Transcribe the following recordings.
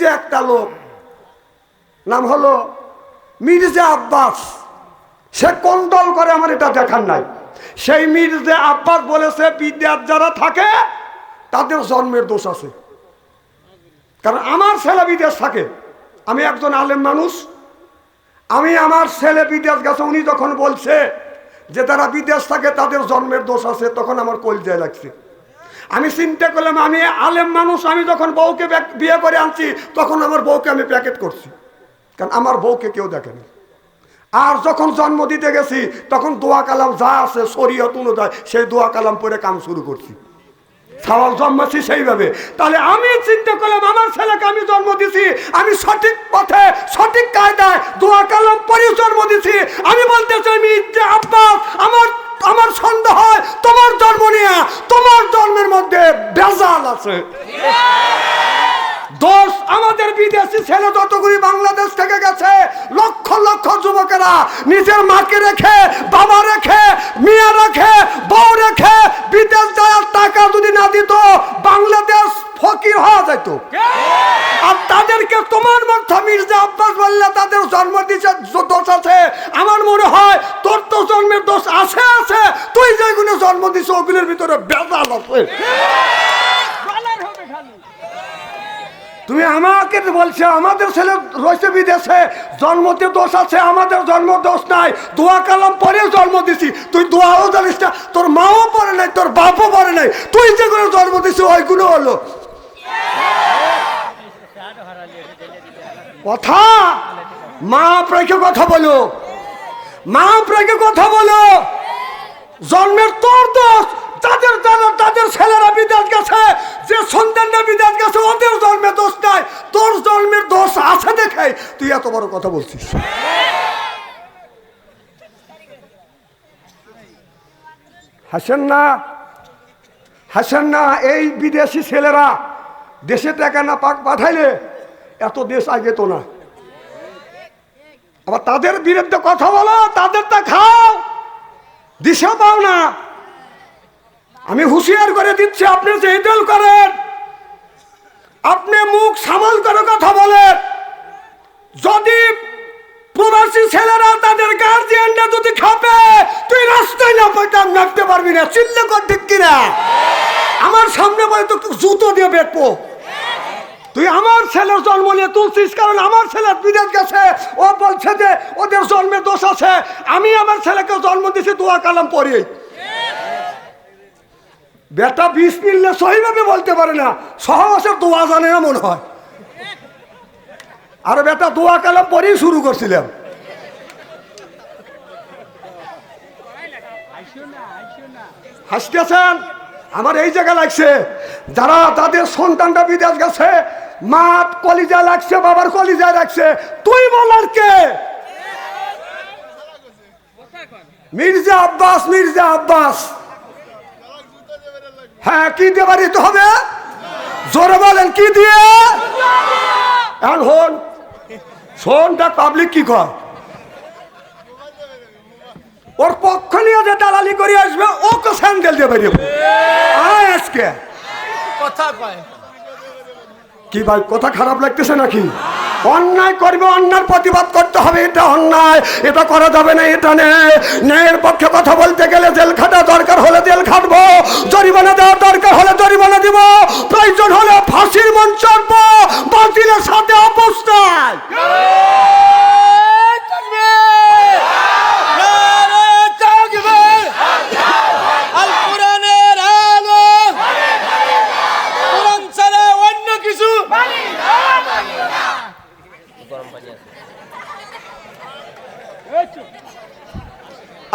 যে একটা লোক, নাম হলো মির্জা আব্বাস। সে কোন দল করে আমার এটা দেখার নাই। সেই মির্জা আব্বাস বলেছে, বিদ্যার যারা থাকে, তাদের জন্মের দোষ আছে। কারণ আমার ছেলে বিদেশ থাকে, আমি একজন আলেম মানুষ। আমি আমার ছেলে বিদেশ গেছে, উনি যখন বলছে যে তারা বিদেশ থাকে, তাদের জন্মের দোষ আছে, তখন আমার কলজায় লাগছে। আমি চিন্তা করলাম, আমি আলেম মানুষ, আমি যখন বউকে বিয়ে করে আনছি, তখন আমার বউকে আমি প্যাকেট করছি। কারণ আমার বউকে কেউ দেখেনি। আর যখন জন্ম দিতে গেছি, তখন দোয়া কালাম যা আছে, শরীয়ত অনুযায়ী সেই দোয়া কালাম পরে কাম শুরু করছি। সওয়াল জন্মাচ্ছি সেইভাবে। তাহলে আমি চিন্তা করলাম, আমার ছেলেকে আমি জন্ম দিছি, আমি সঠিক পথে, সঠিক কায়দায় দোয়া কালাম পরে জন্ম দিছি। আমি বলতে চাই, আমি আব্বাস, আমার আমার সন্দেহ হয়, তোমার জন্ম নিয়ে, তোমার জন্মের মধ্যে বেজাল আছে। দোষ আমাদের বিদেশি ছেলে যতগুলি বাংলাদেশ থেকে গেছে, লক্ষ লক্ষ যুবকেরা নিজের মাকে রেখে, বাবা রেখে, মেয়ে রেখে, বউ রেখে বিদেশ যাওয়ার টাকা যদি না দিত, বাংলাদেশ ফকির হওয়া যেত তাদেরকে তোমার মধ্যে মির্জা আব্বাস বললে তাদের জন্ম দিছে দোষ আছে? আমার মনে হয় তোর তো জন্মের দোষ আছে আছে। তুই যেগুলো জন্ম দিছ ওগুলোর ভিতরে বেজাল আছে। তুমি আমাকে বলছো আমাদের ছেলে রয়েছে বিদেশে জন্মতে দোষ আছে আমাদের জন্ম দোষ নাই। দোয়া কালাম পরে জন্ম দিছি। তুই দোয়াও জানিস না তোর মাও পড়ে নাই তোর বাপও পড়ে নাই। তুই যেগুলো জন্ম দিছি ওইগুলো হলো। কথা? মা প্রেকে কথা বলো। মা প্রেকে কথা বলো। জন্মের তোর দোষ। তাদের তাদের ছেলেরা বিদেশ গেছে। যে সন্তানরা বিদেশ গেছে, ওদের জন্মের দোষ নাই। তোর জন্মের দোষ আছে দেখে তুই এত বড় কথা বলছিস। হাসেন না। হাসেন না। এই বিদেশি ছেলেরা দেশে টাকা না পাক পাঠাইলে এত দেশ আগে তো না। আবার তাদের বিরুদ্ধে কথা বলো, তাদের তাদেরটা খাও। দিশা পাও না। আমি হুঁশিয়ার করে দিচ্ছি, আপনি যেহেতু করেন, আপনি মুখ সামাল করে কথা বলেন। যদি প্রবাসী ছেলেরা তাদের গার্জিয়ানরা যদি খাবে তুই রাস্তায় না পাইতাম নামতে পারবি না। চিল্লে কর ঠিক কিনা? আমার সামনে বলে তো জুতো দিয়ে বেটবো তুই আমার ছেলের জন্ম নিয়ে তুলছিস কারণ আমার ছেলের বিদেশ গেছে। ও বলছে যে ওদের জন্মে দোষ আছে। আমি আমার ছেলেকে জন্ম দিয়েছি দোয়া কালাম পড়িয়ে বেটা, বিষ মিললে সহিভাবে বলতে পারে না। সহবাসের দোয়া জানে না মনে হয়। আর বেটা, দোয়া কালাম পরেই শুরু করছিলাম। হাসতেছেন? আমার এই জায়গা লাগছে। যারা তাদের সন্তানটা বিদেশ গেছে মা কলিজা লাগছে, বাবার কলিজা লাগছে তুই বলার কে? মির্জা আব্বাস মির্জা আব্বাস। হ্যাঁ কি দিয়ে বাড়িতে হবে? জোরে বলেন, কি দিয়ে? এখন হন শোনটা পাবলিক কি কর ওর পক্ষ নিয়ে যে দালালি করে আসবে, ওকে স্যান্ডেল দিয়ে বেরিয়ে আজকে। কথা কয়। কি ভাই, কথা খারাপ লাগতেছে নাকি? অন্যায় করবে অন্যায় প্রতিবাদ করতে হবে, এটা অন্যায়। এটা করা যাবে না, এটা নেই ন্যায়ের পক্ষে কথা বলতে গেলে জেল খাটা দরকার হলে জেল খাটবো, জরিমানা দেওয়া দরকার হলে জরিমানা দিব, প্রয়োজন হলে ফাঁসির চাপবো বাতিলের সাথে অবস্থায় আল কোরআনের আলো কোরআন ছাড়া অন্য কিছু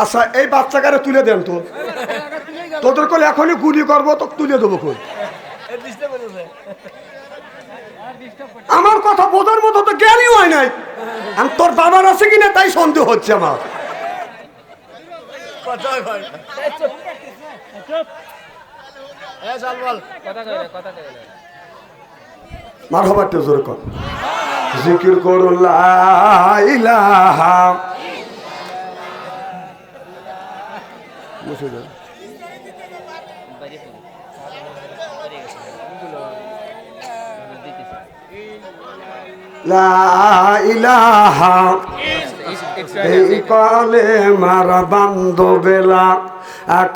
আচ্ছা এই বাচ্চাকারে তুলে দেন তো। তোদের কোলে এখনই গুলি করব, তো তুলে দেবো কই? আমার কথা বোঝার মতো তো জ্ঞানই হয় নাই। আমি তোর বাবার আছে কিনা তাই সন্দেহ হচ্ছে আমার। কথা কয় এ চল বল মার হবার জোর কর। জিকির করুন লা বসে। লা ইলাহা এই কলে মারা বান্ধবেলা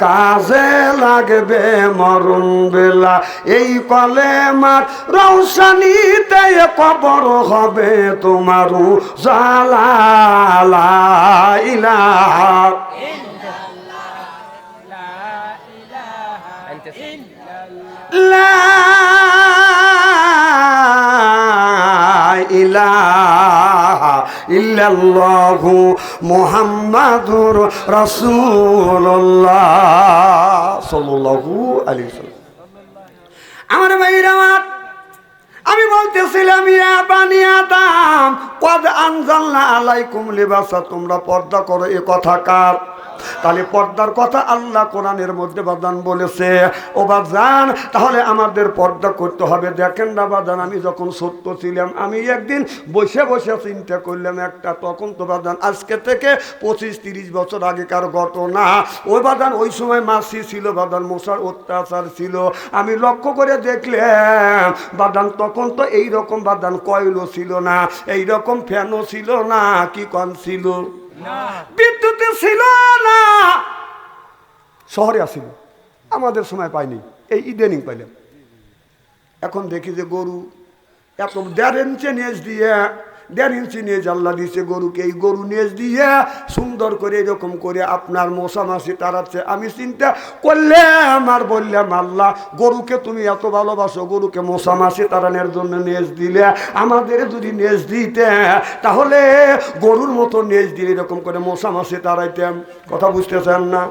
কাজে লাগবে মরণ বেলা। এই কলে মার রৌশানিতে কবর হবে তোমার জালা ইলাহা ইল্লাল্লাহু মুহাম্মাদুর আলাইহি ওয়াসাল্লাম। আমার ভাইরা আমি বলতেছিলাম, ইয়া বানি আদম, কদ আনজালনা আলাইকুম লিবাসা তোমরা পর্দা করো, এ কথা কার? তাহলে পর্দার কথা আল্লাহ কোরআনের মধ্যে বাদান বলেছে। ও বাজান তাহলে আমাদের পর্দা করতে হবে। দেখেন না বাদান, আমি যখন সত্য ছিলাম, আমি একদিন বসে বসে চিন্তা করলাম একটা, তখন তো বাদান আজকে থেকে পঁচিশ তিরিশ বছর আগেকার ঘটনা। ওই বাদান, ওই সময় মাসি ছিল, বাদান মশার অত্যাচার ছিল। আমি লক্ষ্য করে দেখলাম, বাদান তখন তো এই রকম বাদান কয়লো ছিল না এই রকম ফ্যানও ছিল না, কি কন ছিল? বিদ্যুৎ ছিল না। শহরে আসিল। আমাদের সময় পাইনি। এই ইডেনিং পাইলাম। এখন দেখি যে গরু, এত দেড় ইঞ্চে নেজ দিয়ে দেড় ইঞ্চি নেজ আল্লাহ দিয়েছে গরুকে, এই গরু নেজ দিয়ে সুন্দর করে এরকম করে আপনার মশা মাসি তাড়াচ্ছে। আমি চিন্তা করলাম আর বললাম, আল্লাহ, গরুকে তুমি এত ভালোবাসো, গরুকে মশা মাসি তাড়ানোর জন্য নেজ দিলে আমাদের যদি নেজ দিতে, তাহলে গরুর মতো নেজ দিয়ে এরকম করে মশা মাসি তাড়াইতাম। কথা বুঝতেছেন না?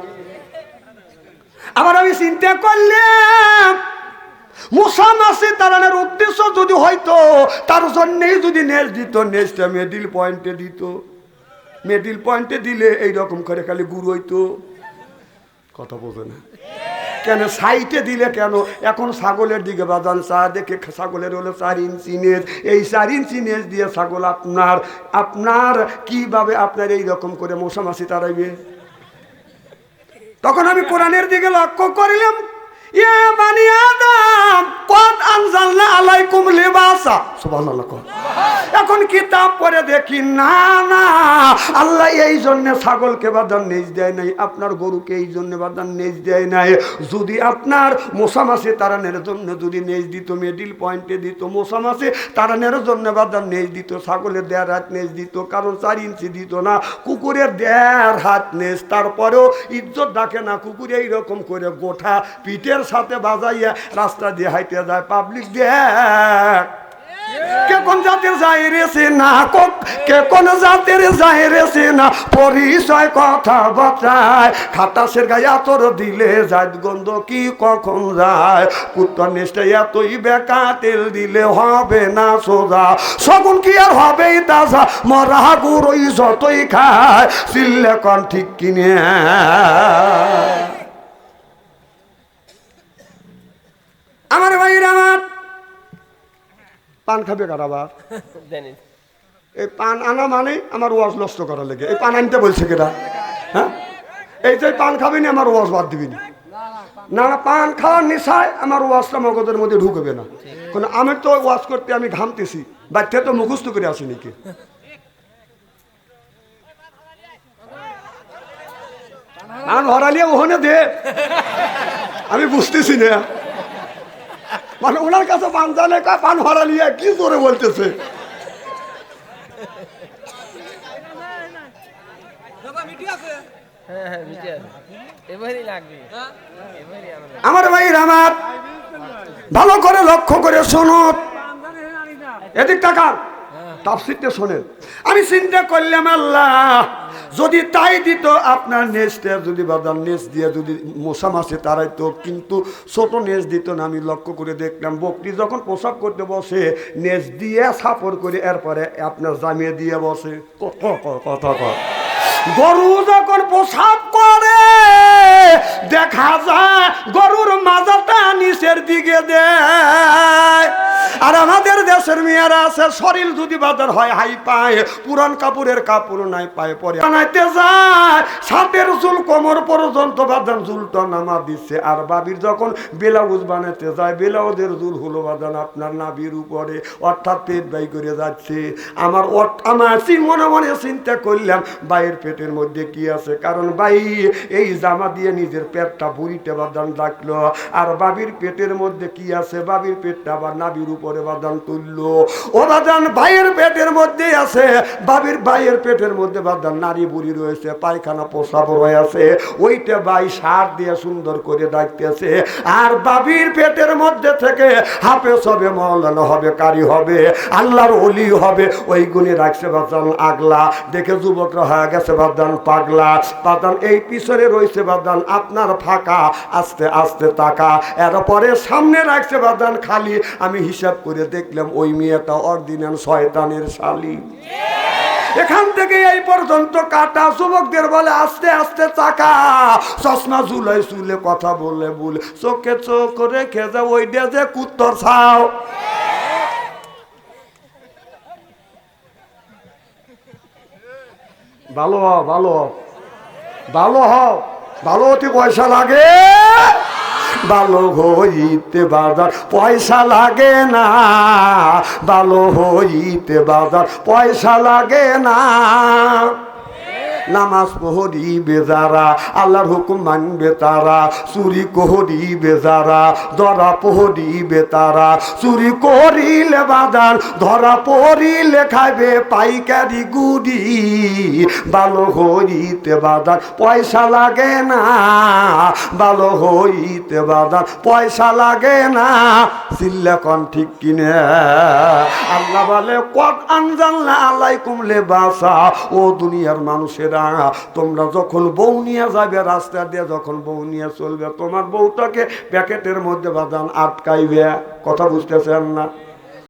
আবার আমি চিন্তা করলাম মশা মাসি তাড়ানোর উদ্দেশ্য যদি হয়তো, তার জন্যেই যদি নেজ দিত, নেজটা মিডিল পয়েন্টে দিত। মিডিল পয়েন্টে দিলে এইরকম করে খালি গুরু হইতো। কথা বোঝে না? কেন সাইটে দিলে কেন? এখন ছাগলের দিকে বাদান চা, দেখে ছাগলের হলো চার ইঞ্চি নেজ। এই চার ইঞ্চি নেজ দিয়ে ছাগল আপনার আপনার কীভাবে আপনার এই রকম করে মশা মাসি তাড়াইবে তখন আমি কোরআনের দিকে লক্ষ্য করিলাম ইয়া বানি আদম এখন কিতাব পড়ে দেখি, না না, আল্লাহ এই জন্য ছাগলকে বাদান নেজ দেয় নাই, আপনার গরুকে এই জন্য বাদান নেজ দেয় নাই। যদি আপনার মশামাসি তারানের জন্য যদি নেজ দিত মিডিল পয়েন্টে দিত মশামাসি তারানের জন্য বাদান নেজ দিত ছাগলের দেড় হাত নেজ দিত, কারণ চার ইঞ্চি দিত না, কুকুরের দেড় হাত নেজ, তারপরেও ইজ্জত ডাকে না, কুকুর এইরকম করে গোঠা, পিঠের সাথে বাজাইয়া রাস্তা দিয়ে হাইতে যায় পাবলিক দেখ কে কোন জাতের রেছে না কে কোন জাতের রেছে না পরিচয় কথা বাঁচায় খাতাসের গায়ে আতর দিলে যায় গন্ধ কি কখন যায়? কুত্তর নিষ্ঠে এতই বেকা তেল দিলে হবে না সোজা। সগুন কি আর হবেই তাজা, মরা গুড়ই যতই খায়, চিল্লে কন ঠিক কিনে। আমার ভাইরা আমার। পান খাবে কার আবার? এই পান আনা মানে আমার ওয়াজ নষ্ট করা লেগে। এই পান আনতে বলছে কেটা হ্যাঁ? এই যে পান খাবি না আমার ওয়াজ বাদ দিবি না। না না পান খাওয়ার নেশায় আমার ওয়াজটা মগজের মধ্যে ঢুকবে না। কারণ আমি তো ওয়াজ করতে আমি ঘামতেছি। বাচ্চা তো মুখস্থ করে আসি নাকি? পান হরালিয়ে ওখানে দে। আমি বুঝতেছি না। মানে ওনার কাছে পান জানে কা পান হরালিয়ে কি জোরে বলতেছে? হ্যাঁ হ্যাঁ আমাদের। আমার ভাই আমার ভালো করে লক্ষ্য করে শোনো। এদিক টাকার তাফসিরটা শোনেন আমি চিন্তা করলাম, আল্লাহ, যদি তাই দিত আপনার নেসটা যদি বাদাম নেস দিয়ে যদি মশা মাসে তারাই তো, কিন্তু ছোট নেস দিত না, আমি লক্ষ্য করে দেখলাম, বকরি যখন পোশাক করতে বসে নেস দিয়ে সাপড় করে এরপরে আপনার জামিয়ে দিয়ে বসে কথা কথা। গরু যখন পোশাক করে দেখা যায়, গরুর মাজাটা নিচের দিকে আর আমাদের দেশের মেয়েরা আছে, শরীর যদি বাজার হয়, হাই পায়, পুরান কাপড়ের কাপড় নাই পায়, পরে বানাইতে যায়। সাতের চুল পর্যন্ত বাজান নামা দিচ্ছে আর বাবির যখন ব্লাউজ বানাতে যায়, ব্লাউজের চুল হলো বাজান আপনার নাবির উপরে, অর্থাৎ পেট বাই করে যাচ্ছে। আমার আমার মনে মনে চিন্তা করলাম, বাইয়ের পেটের মধ্যে কি আছে? কারণ বাই, এই জামা দিয়ে নিজের পেটটা বুড়িতে বাদান ডাকলো আর বাবির পেটের মধ্যে কি আছে? বাবির পেটটা আবার নাবির উপরে বাদান তুললো। ও বাদান ভাইয়ের পেটের মধ্যে আছে। বাবির ভাইয়ের পেটের মধ্যে বাদান নারী বুড়ি রয়েছে, পায়খানা পোশাক রয়েছে ওইটা বাই সার দিয়ে সুন্দর করে ডাকতেছে। আর বাবির পেটের মধ্যে থেকে হাফেজ হবে, মৌলানা হবে, কারি হবে, আল্লাহর অলি হবে, ওই গুণে রাখছে বাদান আগলা। দেখে যুবকরা হয়ে গেছে বাদান পাগলা। বাদান এই পিছনে রয়েছে বাদান আপনার ফাঁকা, আস্তে আস্তে টাকা এরপরে সামনে রাখছে বাদান খালি। আমি হিসাব করে দেখলাম ওই মেয়েটা অরিজিনাল শয়তানের শালি। এখান থেকে এই পর্যন্ত কাটা যুবকদের বলে, আস্তে আস্তে চাকা চশমা ঝুলে চুলে কথা বলে বলে, চোখে চোখ রেখে যা ওই দিয়ে যে কুত্তর ছাও। ভালো হও ভালো হও। ভালো হও। ভালো হতে পয়সা লাগে। ভালো হইতে বাজার পয়সা লাগে না। ভালো হইতে বাজার পয়সা লাগে না। নামাজ পড়িবে যারা আল্লাহর হুকুম মানবে তারা। চুরি করিবে যারা ধরা পড়িবে তারা চুরি করিলে বাদান, ধরা পড়িলে খাইবে পাইকারি গুড়ি। ভালো হইতে বাদান, পয়সা লাগে না। ভালো হইতে বাদান, পয়সা লাগে না। চিল্লা ঠিক কিনে। আল্লাহ বলে কত আনজাল্লা আলাইকুম লেবাসা। ও দুনিয়ার মানুষেরা তোমরা যখন বউ নিয়ে যাবে রাস্তা দিয়ে, যখন বউ নিয়ে চলবে, তোমার বউটাকে প্যাকেটের মধ্যে বাদান আটকাইবে। কথা বুঝতেছেন না?